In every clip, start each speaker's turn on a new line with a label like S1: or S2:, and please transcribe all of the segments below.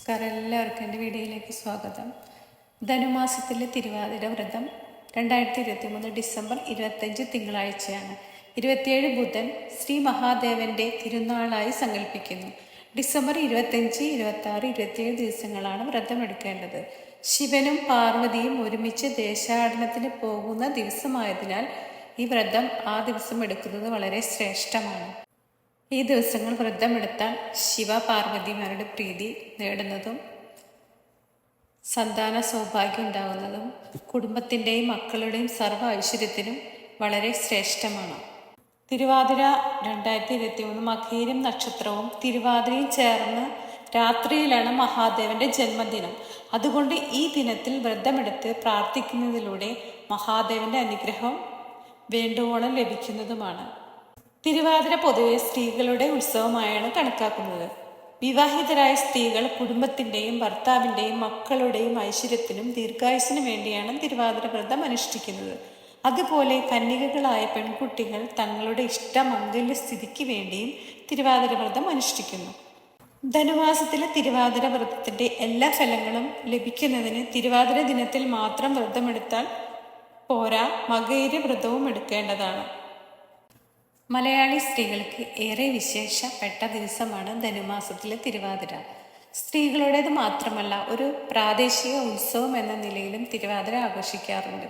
S1: നമസ്കാരം എല്ലാവർക്കും എന്റെ വീഡിയോയിലേക്ക് സ്വാഗതം. ധനുമാസത്തിലെ തിരുവാതിര വ്രതം രണ്ടായിരത്തി ഇരുപത്തി മൂന്ന് ഡിസംബർ ഇരുപത്തഞ്ച് തിങ്കളാഴ്ചയാണ്. ഇരുപത്തിയേഴ് ബുധൻ ശ്രീ മഹാദേവന്റെ തിരുനാളായി സങ്കല്പിക്കുന്നു. ഡിസംബർ ഇരുപത്തഞ്ച് ഇരുപത്തി ആറ് ഇരുപത്തിയേഴ് ദിവസങ്ങളാണ് വ്രതം എടുക്കേണ്ടത്. ശിവനും പാർവതിയും ഒരുമിച്ച് ദേശാടനത്തിന് പോകുന്ന ദിവസമായതിനാൽ ഈ വ്രതം ആ ദിവസം എടുക്കുന്നത് വളരെ ശ്രേഷ്ഠമാണ്. ഈ ദിവസങ്ങൾ വ്രതമെടുത്താൽ ശിവ പാർവതിമാരുടെ പ്രീതി നേടുന്നതും സന്താന സൗഭാഗ്യം ഉണ്ടാകുന്നതും കുടുംബത്തിന്റെയും മക്കളുടെയും സർവ ഐശ്വര്യത്തിനും വളരെ ശ്രേഷ്ഠമാണ്. തിരുവാതിര രണ്ടായിരത്തി ഇരുപത്തി മൂന്ന് മകീരം നക്ഷത്രവും തിരുവാതിരയും ചേർന്ന് രാത്രിയിലാണ് മഹാദേവന്റെ ജന്മദിനം. അതുകൊണ്ട് ഈ ദിനത്തിൽ വ്രതമെടുത്ത് പ്രാർത്ഥിക്കുന്നതിലൂടെ മഹാദേവന്റെ അനുഗ്രഹം വേണ്ടുവോളം ലഭിക്കുന്നതുമാണ്. തിരുവാതിര പൊതുവെ സ്ത്രീകളുടെ ഉത്സവമായാണ് കണക്കാക്കുന്നത്. വിവാഹിതരായ സ്ത്രീകൾ കുടുംബത്തിന്റെയും ഭർത്താവിന്റെയും മക്കളുടെയും ഐശ്വര്യത്തിനും ദീർഘായുസിനും വേണ്ടിയാണ് തിരുവാതിര വ്രതം അനുഷ്ഠിക്കുന്നത്. അതുപോലെ കന്യകകളായ പെൺകുട്ടികൾ തങ്ങളുടെ ഇഷ്ട സ്ഥിതിക്ക് വേണ്ടിയും തിരുവാതിര വ്രതം അനുഷ്ഠിക്കുന്നു. ധനുമാസത്തിലെ തിരുവാതിര വ്രതത്തിന്റെ എല്ലാ ഫലങ്ങളും ലഭിക്കുന്നതിന് തിരുവാതിര ദിനത്തിൽ മാത്രം വ്രതമെടുത്താൽ പോരാ മകയിര വ്രതവും എടുക്കേണ്ടതാണ്. മലയാളി സ്ത്രീകൾക്ക് ഏറെ വിശേഷപ്പെട്ട ദിവസമാണ് ധനുമാസത്തിലെ തിരുവാതിര. സ്ത്രീകളുടേത് മാത്രമല്ല ഒരു പ്രാദേശിക ഉത്സവം എന്ന നിലയിലും തിരുവാതിര ആഘോഷിക്കാറുണ്ട്.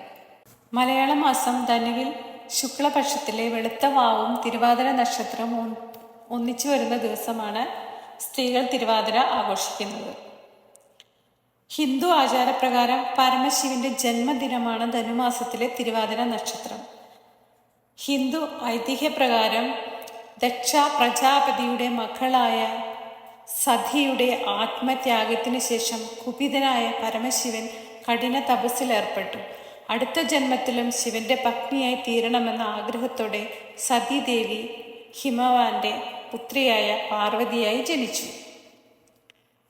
S1: മലയാള മാസം ധനുവിൽ ശുക്ലപക്ഷത്തിലെ വെളുത്ത വാവും തിരുവാതിര നക്ഷത്രവും ഒന്നിച്ചു വരുന്ന ദിവസമാണ് സ്ത്രീകൾ തിരുവാതിര ആഘോഷിക്കുന്നത്. ഹിന്ദു ആചാരപ്രകാരം പരമശിവന്റെ ജന്മദിനമാണ് ധനുമാസത്തിലെ തിരുവാതിര നക്ഷത്രം. ഹിന്ദു ഐതിഹ്യപ്രകാരം ദക്ഷ പ്രജാപതിയുടെ മക്കളായ സതിയുടെ ആത്മത്യാഗത്തിന് ശേഷം കുപിതനായ പരമശിവൻ കഠിന തപസ്സിലേർപ്പെട്ടു. അടുത്ത ജന്മത്തിലും ശിവന്റെ പത്നിയായി തീരണമെന്ന ആഗ്രഹത്തോടെ സതീദേവി ഹിമവാന്റെ പുത്രിയായ പാർവതിയായി ജനിച്ചു.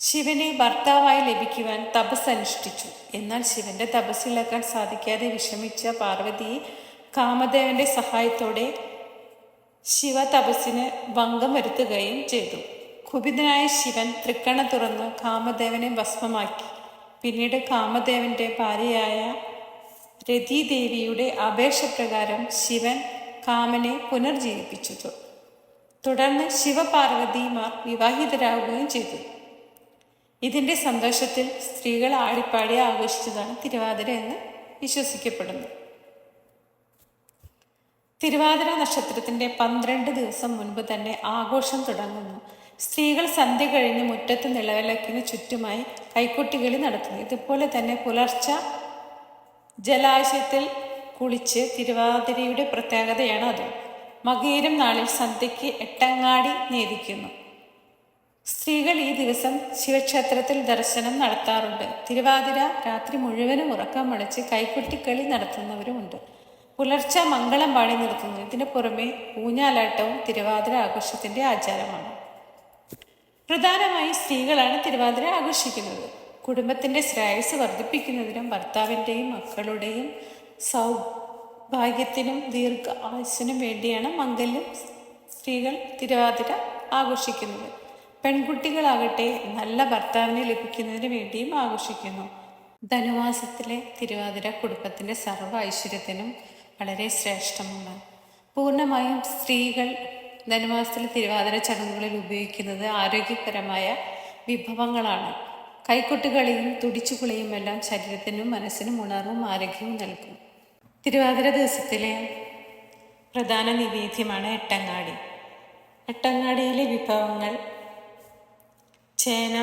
S1: ശിവനെ ഭർത്താവായി ലഭിക്കുവാൻ തപസ് അനുഷ്ഠിച്ചു എന്നാൽ ശിവന്റെ തപസ്സിലാക്കാൻ സാധിക്കാതെ വിഷമിച്ച പാർവതി കാമദേവന്റെ സഹായത്തോടെ ശിവ തപസ്സിന് ഭംഗം വരുത്തുകയും ചെയ്തു. കുപിതനായ ശിവൻ തൃക്കണ തുറന്ന് കാമദേവനെ ഭസ്മമാക്കി. പിന്നീട് കാമദേവന്റെ ഭാര്യയായ രതീദേവിയുടെ അപേക്ഷപ്രകാരം ശിവൻ കാമനെ പുനർജീവിപ്പിച്ചു. തുടർന്ന് ശിവപാർവതിമാർ വിവാഹിതരാകുകയും ചെയ്തു. ഇതിന്റെ സന്തോഷത്തിൽ സ്ത്രീകൾ ആടിപ്പാടി ആഘോഷിച്ചതാണ് തിരുവാതിര എന്ന് വിശ്വസിക്കപ്പെടുന്നു. തിരുവാതിര നക്ഷത്രത്തിന്റെ പന്ത്രണ്ട് ദിവസം മുൻപ് തന്നെ ആഘോഷം തുടങ്ങുന്നു. സ്ത്രീകൾ സന്ധ്യ കഴിഞ്ഞ് മുറ്റത്ത് നിലവിലക്കിന് ചുറ്റുമായി കൈക്കൊട്ടികളി നടത്തുന്നു. ഇതുപോലെ തന്നെ പുലർച്ച ജലാശയത്തിൽ കുളിച്ച് തിരുവാതിരയുടെ പ്രത്യേകതയാണ് അത്. മകീരം നാളിൽ സന്ധ്യയ്ക്ക് എട്ടങ്ങാടി നേദിക്കുന്നു. സ്ത്രീകൾ ഈ ദിവസം ശിവക്ഷേത്രത്തിൽ ദർശനം നടത്താറുണ്ട്. തിരുവാതിര രാത്രി മുഴുവനും ഉറക്കം അടച്ച് കൈക്കുട്ടിക്കളി നടത്തുന്നവരുമുണ്ട്. പുലർച്ച മംഗളം പാടി നിർത്തുന്നു ഇതിനു പുറമെ ഊഞ്ഞാലാട്ടവും തിരുവാതിര ആഘോഷത്തിന്റെ ആചാരമാണ്. പ്രധാനമായും സ്ത്രീകളാണ് തിരുവാതിര ആഘോഷിക്കുന്നത്. കുടുംബത്തിന്റെ ശ്രേയസ് വർദ്ധിപ്പിക്കുന്നതിനും ഭർത്താവിന്റെയും മക്കളുടെയും സൗഭാഗ്യത്തിനും ദീർഘ ആയുസ്സിനും വേണ്ടിയാണ് മംഗല്യം സ്ത്രീകൾ തിരുവാതിര ആഘോഷിക്കുന്നത്. പെൺകുട്ടികളാകട്ടെ നല്ല ഭർത്താവിനെ ലഭിക്കുന്നതിന് വേണ്ടിയും ആഘോഷിക്കുന്നു. ധനുമാസത്തിലെ തിരുവാതിര കുടുംബത്തിന്റെ സർവ ഐശ്വര്യത്തിനും വളരെ ശ്രേഷ്ഠമാണ്. പൂർണമായും സ്ത്രീകൾ ധനുമാസത്തിലെ തിരുവാതിര ചടങ്ങുകളിൽ ഉപയോഗിക്കുന്നത് ആരോഗ്യപരമായ വിഭവങ്ങളാണ്. കൈക്കൊട്ടുകളിയും തുടിച്ചുകുളിയും എല്ലാം ശരീരത്തിനും മനസ്സിനും ഉണർവും ആരോഗ്യവും നൽകും. തിരുവാതിര ദിവസത്തിലെ പ്രധാന നിവേദ്യമാണ് എട്ടങ്ങാടി. എട്ടങ്ങാടിയിലെ വിഭവങ്ങൾ ചേന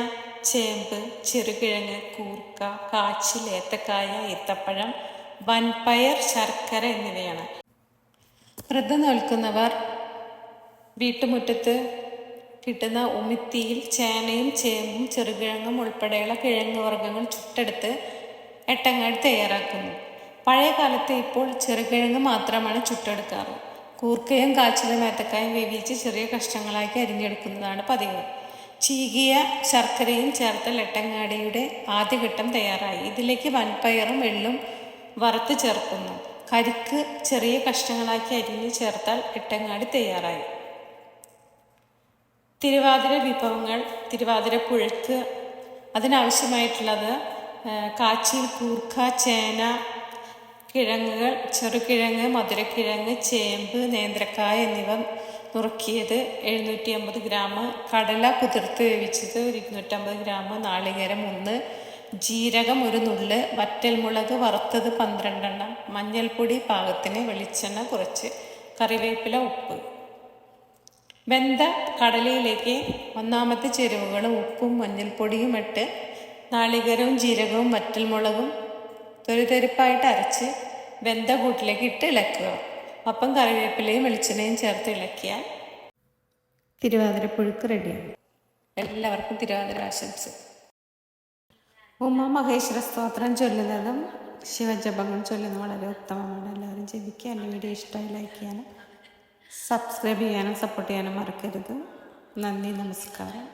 S1: ചേമ്പ് ചെറുകിഴങ്ങ് കൂർക്ക കാച്ചിൽ ഏത്തക്കായ ഏത്തപ്പഴം വൻപയർ ശർക്കര എന്നിവയാണ്. വൃദ്ധ നോൽക്കുന്നവർ വീട്ടുമുറ്റത്ത് കിട്ടുന്ന ഉമിത്തിയിൽ ചേനയും ചേമ്പും ചെറുകിഴങ്ങും ഉൾപ്പെടെയുള്ള കിഴങ്ങ് വർഗങ്ങൾ ചുട്ടെടുത്ത് എട്ടങ്ങാടി തയ്യാറാക്കുന്നു. പഴയ കാലത്ത് ഇപ്പോൾ ചെറുകിഴങ്ങ് മാത്രമാണ് ചുട്ടെടുക്കാറ്. കൂർക്കയും കാച്ചിലും ഏത്തക്കായും വേവിച്ച് ചെറിയ കഷ്ണങ്ങളാക്കി അരിഞ്ഞെടുക്കുന്നതാണ് പതിവ്. ചീകിയ ശർക്കരയും ചേർത്ത ലട്ടങ്ങാടിയുടെ ആദ്യഘട്ടം തയ്യാറായി. ഇതിലേക്ക് വൻപയറും എള്ളും വറുത്ത് ചേർക്കുന്നു. കരിക്ക് ചെറിയ കഷ്ണങ്ങളാക്കി അരിഞ്ഞ് ചേർത്താൽ എട്ടങ്ങാടി തയ്യാറായി. തിരുവാതിര വിഭവങ്ങൾ തിരുവാതിര പുഴുക്ക് അതിനാവശ്യമായിട്ടുള്ളത് കാച്ചിൽ കൂർക്ക ചേന കിഴങ്ങുകൾ ചെറുകിഴങ്ങ് മധുരക്കിഴങ്ങ് ചേമ്പ് നേന്ത്രക്കായ എന്നിവ നുറുക്കിയത് എഴുന്നൂറ്റി അമ്പത് ഗ്രാം. കടല കുതിർത്ത് വേവിച്ചത് ഒരു ഇരുന്നൂറ്റമ്പത് ഗ്രാം. നാളികേരം ഒന്ന്. ജീരകം ഒരു നുള്ള് വറ്റൽമുളക് വറുത്തത് പന്ത്രണ്ടെണ്ണം മഞ്ഞൾപ്പൊടി പാകത്തിന് വെളിച്ചെണ്ണ കുറച്ച് കറിവേപ്പില ഉപ്പ്. വെന്ത കടലയിലേക്ക് ഒന്നാമത്തെ ചേരുവകളും ഉപ്പും മഞ്ഞൾപ്പൊടിയും ഇട്ട് നാളികരവും ജീരകവും വറ്റൽമുളകും തൊരുതെരുപ്പായിട്ട് അരച്ച് വെന്ത കൂട്ടിലേക്ക് ഇട്ട് ഇളക്കുക. അപ്പം കറിവേപ്പിലയും വെളിച്ചെണ്ണയും ചേർത്ത് ഇളക്കിയാൽ തിരുവാതിരപ്പുഴുക്ക് റെഡിയാണ് എല്ലാവർക്കും തിരുവാതിര ആശംസ ഉമ മഹേശ്വര സ്തോത്രം ചൊല്ലുന്നതും ശിവജപങ്ങൾ ചൊല്ലുന്നതും വളരെ ഉത്തമമാണ്. എല്ലാവരും ജപിക്കുക. എന്റെ വീഡിയോ ഇഷ്ടമായി ലൈക്ക് ചെയ്യാനും സബ്സ്ക്രൈബ് ചെയ്യാനും സപ്പോർട്ട് ചെയ്യാനും മറക്കരുത്. നന്ദി നമസ്കാരം.